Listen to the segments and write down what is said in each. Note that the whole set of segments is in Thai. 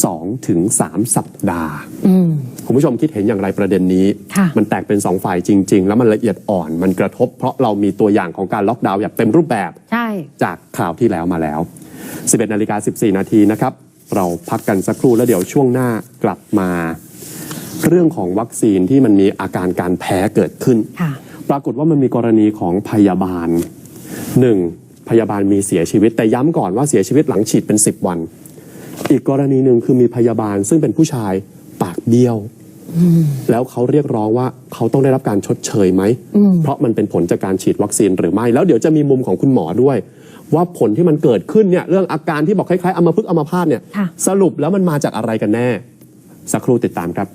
2ถึง3สัปดาห์อืมคุณผู้ชมคิดเห็นอย่างไรประเด็นนี้ค่ะมันแตกเป็น 2 ฝ่ายจริง ๆ แล้วมันละเอียดอ่อนมันกระทบ เพราะเรามีตัวอย่างของการล็อกดาวน์อย่างเต็มรูปแบบใช่จากข่าวที่แล้วมาแล้ว 11นาฬิกา14 นาทีนะครับ เราพักกันสักครู่แล้วเดี๋ยวช่วงหน้ากลับมา เรื่องของวัคซีนที่มันมีอาการการแพ้เกิดขึ้นค่ะปรากฏว่ามันมีกรณีของพยาบาลหนึ่งพยาบาลมีเสียชีวิตแต่ย้ำก่อนว่าเสียชีวิตหลังฉีดเป็น 10 วัน อีกกรณีหนึ่งคือมีพยาบาลซึ่งเป็นผู้ชายปากเบี้ยว แล้วเขาเรียกร้องว่าเขาต้องได้รับการชดเชยไหม เพราะมันเป็นผลจากการฉีดวัคซีนหรือไม่ แล้วเดี๋ยวจะมีมุมของคุณหมอด้วย ว่าผลที่มันเกิดขึ้นเนี่ยเรื่องอาการที่บอกคล้ายๆอัมพฤกษ์อัมพาตเนี่ยค่ะสรุปแล้วมันมาจากอะไรกันแน่ สักครู่ติดตามครับ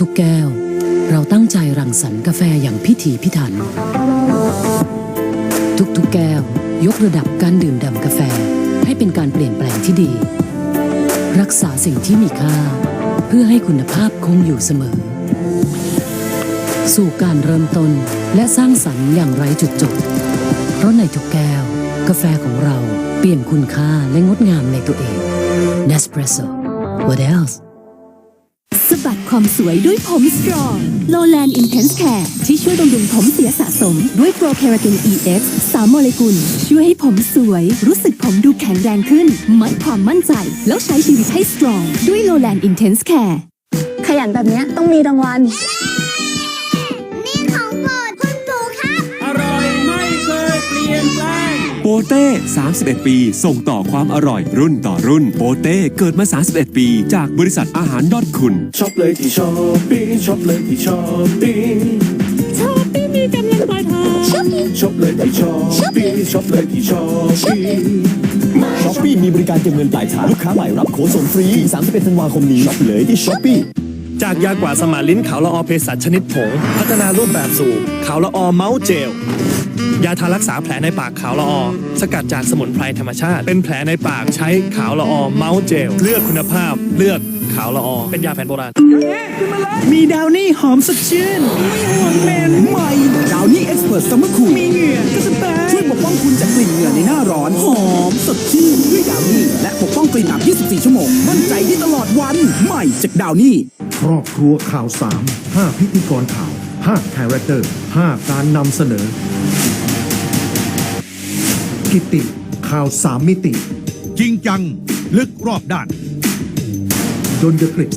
ทุกๆแก้ว เราตั้งใจรังสรรค์กาแฟอย่างพิถีพิถัน ทุกๆแก้ว ยกระดับการดื่มด่ำกาแฟให้เป็นการเปลี่ยนแปลงที่ดี รักษาสิ่งที่มีค่า เพื่อให้คุณภาพคงอยู่เสมอ สู่การเริ่มต้นและสร้างสรรค์อย่างไร้จุดจบ เพราะในทุกแก้ว กาแฟของเราเปลี่ยนคุณค่าและงดงามในตัวเอง Nespresso What else สบัดความสวยด้วยผมสตรองโลแลนด์อินเทนส์แคร์ที่ช่วยบำรุงผมเสียสะสมด้วยโปรเคราติน EX สามโมเลกุล ช่วยให้ผมสวย รู้สึกผมดูแข็งแรงขึ้น มัดความมั่นใจ แล้วใช้ชีวิตให้สตรอง ด้วยโลแลนด์อินเทนส์แคร์ขยันแบบนี้ต้องมีรางวัล เต้ 31 ปี ส่งต่อความอร่อยรุ่นต่อรุ่น โปเต้เกิดมา 31 ปี จากบริษัทอาหารดอทคุณช็อปเลยที่ช้อปปี้ช็อปเลยที่ช้อปปี้ชอบไม่มีกำลังปลายทางช็อปเลยที่ช้อปปี้ช็อปเลยที่ช้อปปี้ช้อปปี้มีบริการเก็บเงินปลายทางลูกค้าใหม่รับโค้ดส่งฟรีถึง31 ธันวาคมนี้ช็อปเลยที่ช้อปปี้จากยากว่าสมานลิ้นขาวละออเพสัชชนิดผง พัฒนารูปแบบสู่ขาวละออเมาส์เจล ยาทารักษาแผลในปากขาวละออสกัดจากสมุนไพรธรรมชาติ เป็นแผลในปากใช้ขาวละออเมาส์เจล เลือกคุณภาพ เลือกขาวละออเป็นยาแผนโบราณ มีดาวนี่หอมสดชื่นไม่ห่วงเหม็นใหม่ดาวนี่เอ็กซ์เพรสซัมเมอร์คูลมีเหงื่อก็สบายช่วยปกป้องคุณจากกลิ่นเหงื่อในหน้าร้อน หอมสดชื่นด้วยดาวนี่และปกป้องกลิ่นอับ 24 ชั่วโมง มั่นใจได้ตลอดวัน ใหม่จากดาวนี่ครอบครัวข่าวสามห้าพิธีกรข่าวห้าคาแรคเตอร์ห้าการนำเสนอ กิติ ข่าวสามมิติ จริงจัง ลึกรอบด้านดนยกฤษ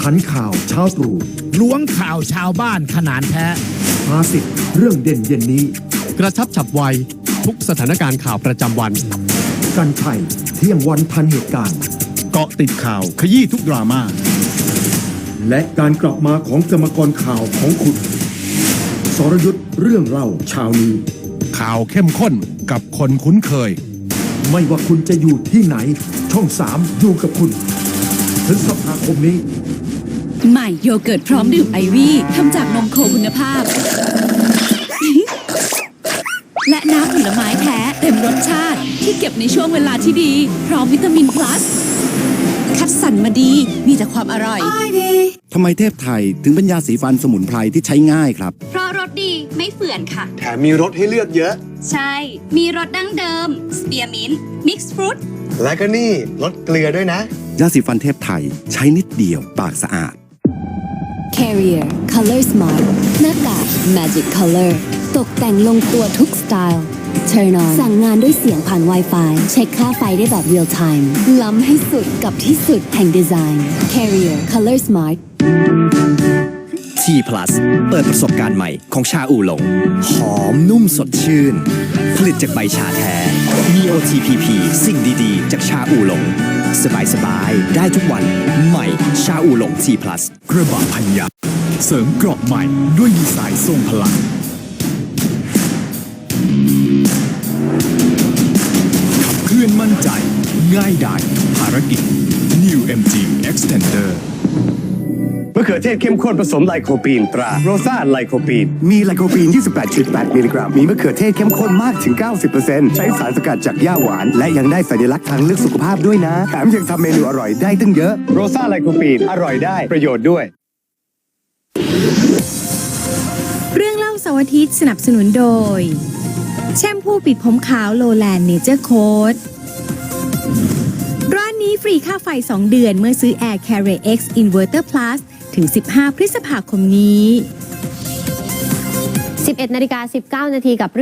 ขันข่าวเช้าตรู่ล้วงข่าวชาวบ้านขนานแท้ภาสิทธิ์เรื่องเด่นเย็นนี้ กระชับฉับไว ทุกสถานการณ์ข่าวประจำวัน กันชัยเที่ยงวันทันเหตุการณ์ เกาะติดข่าวขยี้ทุกดราม่าและการกลับมาของกรรมกรข่าวของคุณ สรยุทธ์เรื่องเล่าเช้านี้ ข่าวเข้มข้นกับคนคุ้นเคย ไม่ว่าคุณจะอยู่ที่ไหน ช่องสามอยู่กับคุณพฤษภาคมนี้ ใหม่โยเกิร์ตพร้อมดื่มไอวี่ทำจากนมโคคุณภาพ และน้ำผลไม้แท้เต็มรสชาติที่เก็บในช่วงเวลาที่ดี พร้อมวิตามิน plus คัดสรร มาดี มีแต่ความอร่อย ทำไมเทพไทยถึงเป็นยาสีฟันสมุนไพรที่ใช้ง่ายครับ เพราะรสดีไม่เฝื่อนค่ะ แถมมีรสให้เลือกเยอะ ใช่ มีรสดั้งเดิม สเปียร์มินต์มิกซ์ฟรุต และก็นี่รสเกลือด้วยนะ ยาสีฟันเทพไทยใช้นิดเดียวปากสะอาด Carrier Color Smart หน้ากาก Magic Color ตกแต่งลงตัวทุกสไตล์ Turn on สั่งงานด้วยเสียงผ่าน Wi-Fi เช็คค่าไฟได้แบบ real time ล้ำให้สุดกับที่สุดแห่งดีไซน์ Carrier Color Smart T plus เปิดประสบการณ์ใหม่ของชาอูหลง หอมนุ่มสดชื่น ผลิตจากใบชาแท้ มี OTPP สิ่งดีๆ จากชาอูหลง สบายๆ ได้ทุกวัน ใหม่ชาอูหลง T plus กระบะพันยักษ์เสริมเกราะใหม่ด้วยดีไซน์ทรงพลัง นมั่นใจ ง่ายดายภารกิจ New MG Extender มะเขือเทศเข้มข้นผสมไลโคปีนตราโรซ่าไลโคปีน มีไลโคปีน 28.8 มิลลิกรัม มีมะเขือเทศเข้มข้นมากถึง 90%ใช้สารสกัดจากหญ้าหวาน และยังได้สัญลักษณ์ทางเลือกสุขภาพด้วยนะ แถมยังทำเมนูอร่อยได้ตั้งเยอะ โรซ่าไลโคปีน อร่อยได้ประโยชน์ด้วย เรื่องเล่าเสาร์ร์อาทิตย์สนับสนุนโดย แชมพูปิดผมขาวโลแลนเนเจอร์โค้ดร้านนี้ ฟรีค่าไฟ 2 เดือนเมื่อซื้อ Air Carrier X Inverter Plus ถึง 15 พฤษภาคมนี้ 11นาฬิกา19 นาทีกับ